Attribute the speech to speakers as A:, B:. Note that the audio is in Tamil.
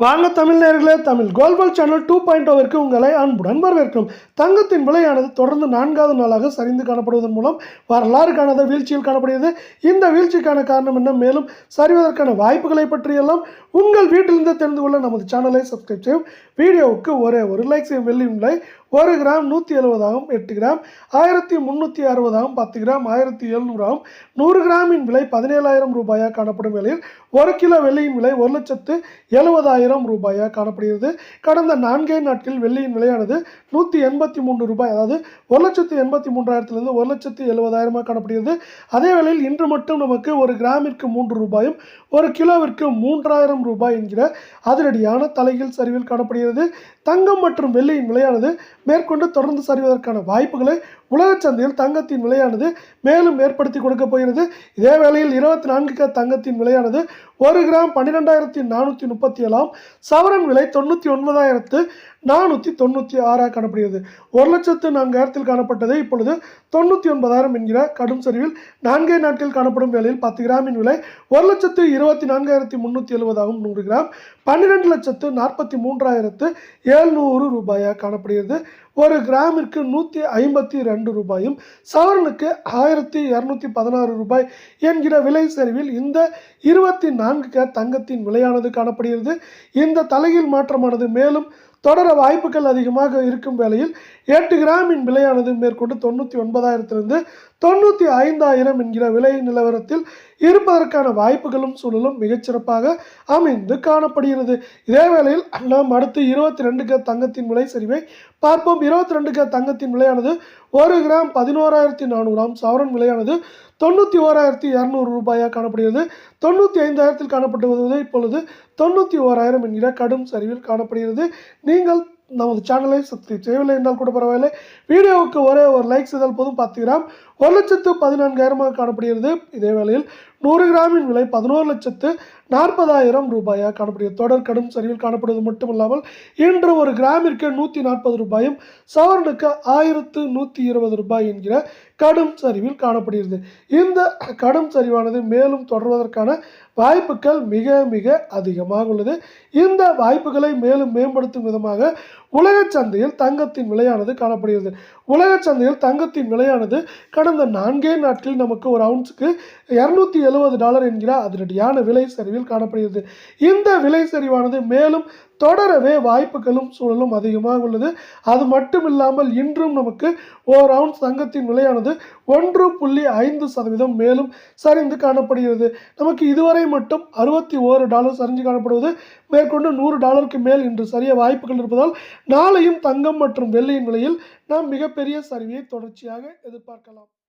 A: வாங்க Tamil Tamil global channel two point ஓவிற்கு oh உங்களை அன்புடன் வரவேற்கும். தங்கத்தின் விலையானது தொடர்ந்து நான்காவது நாளாக சரிந்து காணப்படுவதன் மூலம் வரலாறு காணாத வீழ்ச்சியில் காணப்படுகிறது. இந்த வீழ்ச்சிக்கான காரணம் என்ன? மேலும் சரிவதற்கான வாய்ப்புகளை பற்றியெல்லாம் உங்கள் வீட்டிலிருந்து தெரிந்து கொள்ள நமது சேனலை சப்ஸ்கிரைப் செய்யும். வீடியோவுக்கு ஒரே ஒரு லைக் செய்யும். வெள்ளி விலை ஒரு கிராம் நூற்றி எழுபதாகவும் எட்டு கிராம் ஆயிரத்தி முந்நூற்றி அறுபதாகவும் பத்து கிராம் ஆயிரத்தி எழுநூறாகவும் நூறு கிராமின் விலை பதினேழாயிரம் ரூபாயாக காணப்படும் வேளையில் ஒரு கிலோ வெள்ளியின் விலை ஒரு லட்சத்து எழுபதாயிரம் ரூபாயாக காணப்படுகிறது. கடந்த நான்கே நாட்களில் வெள்ளியின் விலையானது நூற்றி எண்பத்தி மூன்று ரூபாய் அதாவது ஒரு லட்சத்து எண்பத்தி மூன்றாயிரத்திலிருந்து ஒரு லட்சத்து எழுபதாயிரமாக காணப்படுகிறது. அதே வேளையில் இன்று மட்டும் நமக்கு ஒரு கிராமிற்கு மூன்று ரூபாயும் ஒரு கிலோவிற்கு மூன்றாயிரம் ரூபாய் என்கிற அதிரடியான தலைகள் சரிவில் காணப்படுகிறது. தங்கம் மற்றும் வெள்ளியின் விலையானது மேற்கொண்டு தொடர்ந்து சரிவதற்கான வாய்ப்புகளை உலக சந்தையில் தங்கத்தின் விலையானது மேலும் ஏற்படுத்தி கொடுக்க போகிறது. இதே வேளையில் இருபத்தி நான்கு தங்கத்தின் விலையானது ஒரு கிராம் பன்னிரெண்டாயிரத்தி நானூற்றி முப்பத்தி ஏழாம். சவரன் விலை தொண்ணூற்றி ஒன்பதாயிரத்து நானூற்றி தொண்ணூற்றி ஆறாக காணப்படுகிறது. ஒரு லட்சத்து நான்காயிரத்தில் காணப்பட்டது. இப்பொழுது தொண்ணூற்றி ஒன்பதாயிரம் என்கிற கடும் சரிவில் நான்கே நாட்களில் காணப்படும் வேளையில் பத்து கிராமின் விலை ஒரு லட்சத்து இருபத்தி நான்காயிரத்தி முந்நூற்றி எழுபதாகவும் நூறு கிராம். பன்னிரெண்டு லட்சத்து நாற்பத்தி மூன்றாயிரத்து ஏழ்நூறு ரூபாயாக காணப்படுகிறது. ஒரு கிராமிற்கு நூற்றி ஐம்பத்தி ரெண்டு ரூபாயும் சவரனுக்கு ஆயிரத்தி இரநூத்தி பதினாறு ரூபாய் என்கிற விலை சரிவில் இந்த இருபத்தி நான்கு க தங்கத்தின் விலையானது காணப்படுகிறது. இந்த தலையில் மாற்றமானது மேலும் தொடர வாய்ப்புகள் அதிகமாக இருக்கும் வேளையில் எட்டு கிராமின் விலையானது மேற்கொண்டு தொண்ணூற்றி ஒன்பதாயிரத்திலிருந்து தொண்ணூற்றி ஐந்தாயிரம் என்கிற விலை நிலவரத்தில் இருப்பதற்கான வாய்ப்புகளும் சூழலும் மிகச்சிறப்பாக அமைந்து காணப்படுகிறது. இதே வேளையில் நாம் அடுத்து இருபத்தி ரெண்டு க தங்கத்தின் விலை சரிவை பார்ப்போம். இருபத்தி ரெண்டு க தங்கத்தின் விலையானது ஒரு கிராம் பதினோராயிரத்தி நானூறாம் சவரன் விலையானது தொண்ணூற்றி ஓராயிரத்தி இரநூறு ரூபாயாக காணப்படுகிறது. தொண்ணூற்றி ஐந்தாயிரத்தில் காணப்பட்டு வருவது இப்பொழுது தொண்ணூற்றி ஓராயிரம் என்கிற கடும் சரிவில் காணப்படுகிறது. நீங்கள் நமது சேனலை சப்ஸ்கிரைப் செய்யவில்லை என்றால் கூட பரவாயில்லை. வீடியோவுக்கு ஒரே ஒரு லைக் செய்தால் போதும். பத்து கிராம் ஒரு லட்சத்து பதினான்காயிரமாக காணப்படுகிறது. இதே வேளையில் நூறு கிராமின் விலை பதினோரு லட்சத்து நாற்பதாயிரம் ரூபாயாக காணப்படுகிறது. தொடர் கடும் சரிவில் காணப்படுவது மட்டுமல்லாமல் இன்று ஒரு கிராமிற்கு நூற்றி நாற்பது ரூபாயும் சவரனுக்கு ஆயிரத்து நூற்றி இருபது ரூபாய் என்கிற கடும் சரிவில் காணப்படுகிறது. இந்த கடும் சரிவானது மேலும் தொடர்வதற்கான வாய்ப்புகள் மிக மிக அதிகமாக உள்ளது. இந்த வாய்ப்புகளை மேலும் மேம்படுத்தும் விதமாக உலக சந்தையில் தங்கத்தின் விலையானது காணப்படுகிறது. உலக சந்தையில் தங்கத்தின் விலையானது கடந்த நான்கே நாட்களில் நமக்கு ஒரு அவுன்ஸுக்கு இரநூத்தி எழுபது டாலர் என்கிற அதிரடியான விலை சரிவில் காணப்படுகிறது. இந்த விலை சரிவானது மேலும் தொடரவே வாய்ப்புகளும் சூழலும் அதிகமாக உள்ளது. அது மட்டும் இல்லாமல் இன்றும் நமக்கு ஓர் அவுன்ஸ் தங்கத்தின் விலையானது ஒன்று புள்ளி ஐந்து சதவீதம் மேலும் சரிந்து காணப்படுகிறது. நமக்கு இதுவரை மட்டும் அறுபத்தி ஓரு டாலர் சரிஞ்சு காணப்படுவது மேற்கொண்டு நூறு டாலருக்கு மேல் இன்று சரிய வாய்ப்புகள் இருப்பதால் நாளையும் தங்கம் மற்றும் வெள்ளியின் விலையில் நாம் மிகப்பெரிய சரிவை தொடர்ச்சியாக எதிர்பார்க்கலாம்.